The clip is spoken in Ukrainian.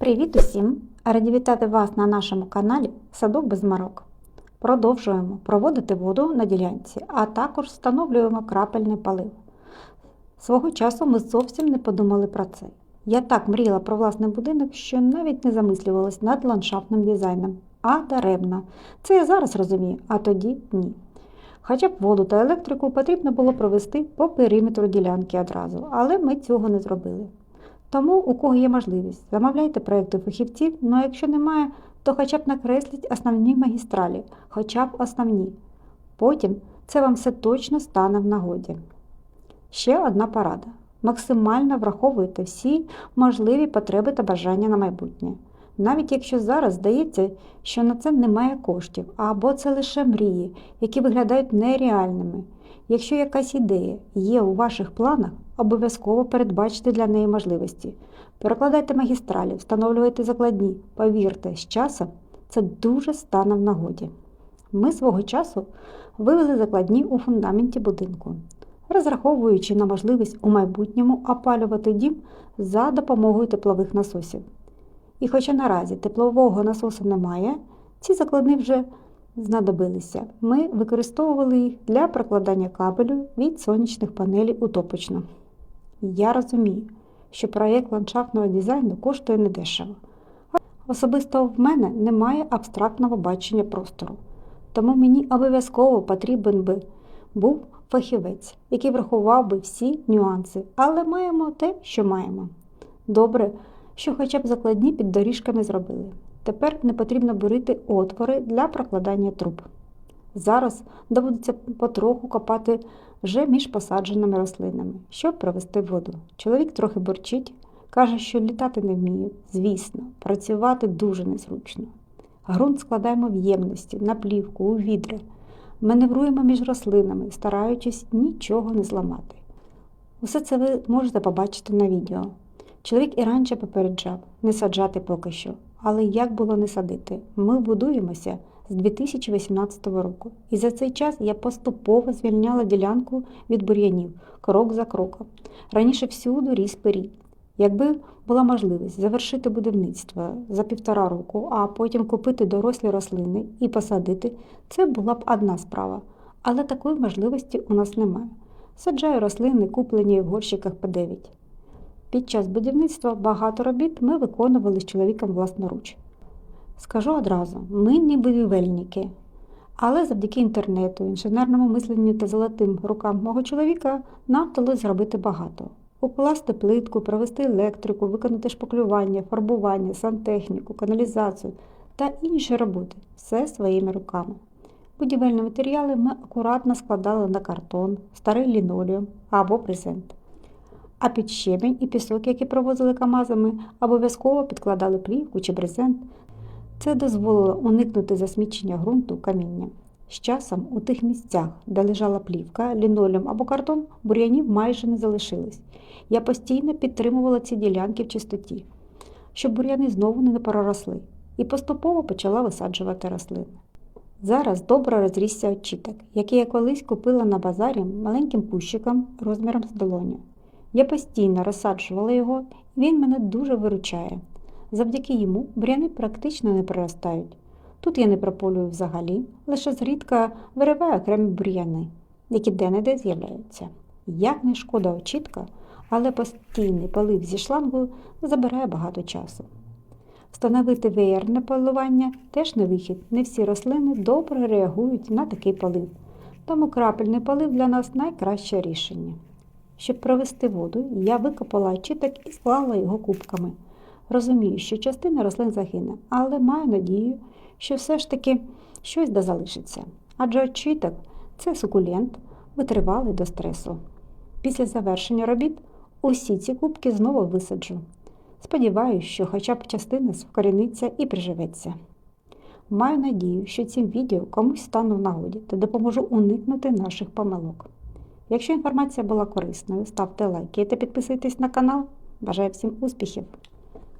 Привіт усім! Раді вітати вас на нашому каналі Садок без марок. Продовжуємо проводити воду на ділянці, а також встановлюємо крапельний полив. Свого часу ми зовсім не подумали про це. Я так мріяла про власний будинок, що навіть не замислювалась над ландшафтним дизайном. А даремно. Це я зараз розумію, а тоді ні. Хоча б воду та електрику потрібно було провести по периметру ділянки одразу, але ми цього не зробили. Тому, у кого є можливість, замовляйте проекти фахівців, ну а якщо немає, то хоча б накресліть основні магістралі, хоча б основні. Потім це вам все точно стане в нагоді. Ще одна порада. Максимально враховуйте всі можливі потреби та бажання на майбутнє. Навіть якщо зараз здається, що на це немає коштів, або це лише мрії, які виглядають нереальними. Якщо якась ідея є у ваших планах, обов'язково передбачте для неї можливості. Перекладайте магістралі, встановлюйте закладні. Повірте, з часом це дуже стане в нагоді. Ми свого часу вивели закладні у фундаменті будинку, розраховуючи на можливість у майбутньому опалювати дім за допомогою теплових насосів. І хоча наразі теплового насосу немає, ці закладні вже знадобилися. Ми використовували їх для прокладання кабелю від сонячних панелей утопочно. Я розумію, що проєкт ландшафтного дизайну коштує недешево. Особисто в мене немає абстрактного бачення простору, тому мені обов'язково потрібен би був фахівець, який врахував би всі нюанси, але маємо те, що маємо. Добре, що хоча б закладні під доріжками зробили. Тепер не потрібно бурити отвори для прокладання труб. Зараз доводиться потроху копати вже між посадженими рослинами, щоб провести воду. Чоловік трохи борчить, каже, що літати не вміє. Звісно, працювати дуже незручно. Грунт складаємо в ємності, на плівку, у відри. Маневруємо між рослинами, стараючись нічого не зламати. Усе це ви можете побачити на відео. Чоловік і раніше попереджав не саджати поки що, але як було не садити? Ми будуємося з 2018 року, і за цей час я поступово звільняла ділянку від бур'янів крок за кроком. Раніше всюди ріс пирій. Якби була можливість завершити будівництво за півтора року, а потім купити дорослі рослини і посадити, це була б одна справа. Але такої можливості у нас немає. Саджаю рослини, куплені в горщиках по 9. Під час будівництва багато робіт ми виконували з чоловіком власноруч. Скажу одразу, ми не будівельники, але завдяки інтернету, інженерному мисленню та золотим рукам мого чоловіка нам вдалося зробити багато. Укласти плитку, провести електрику, виконати шпаклювання, фарбування, сантехніку, каналізацію та інші роботи все своїми руками. Будівельні матеріали ми акуратно складали на картон, старий лінолеум або презент. А під щебень і пісок, які провозили камазами, обов'язково підкладали плівку чи брезент. Це дозволило уникнути засмічення ґрунту камінням. З часом у тих місцях, де лежала плівка, лінолеум або картон, бур'янів майже не залишилось. Я постійно підтримувала ці ділянки в чистоті, щоб бур'яни знову не проросли, і поступово почала висаджувати рослини. Зараз добре розрісся очіток, який я колись купила на базарі маленьким кущиком розміром з долоню. Я постійно розсаджувала його, він мене дуже виручає. Завдяки йому бур'яни практично не проростають. Тут я не прополюю взагалі, лише зрідка вириваю окремі бур'яни, які де-не-де з'являються. Як не шкода очітка, але постійний полив зі шлангу забирає багато часу. Встановити веєрне поливання теж не вихід. Не всі рослини добре реагують на такий полив, тому крапельний полив для нас найкраще рішення. Щоб провести воду, я викопала очіток і склала його кубками. Розумію, що частина рослин загине, але маю надію, що все ж таки щось да залишиться. Адже очіток це сукулент, витривалий до стресу. Після завершення робіт усі ці кубки знову висаджу. Сподіваюся, що хоча б частина вкоріниться і приживеться. Маю надію, що цим відео комусь стану в нагоді та допоможу уникнути наших помилок. Якщо інформація була корисною, ставте лайки та підписуйтесь на канал. Бажаю всім успіхів!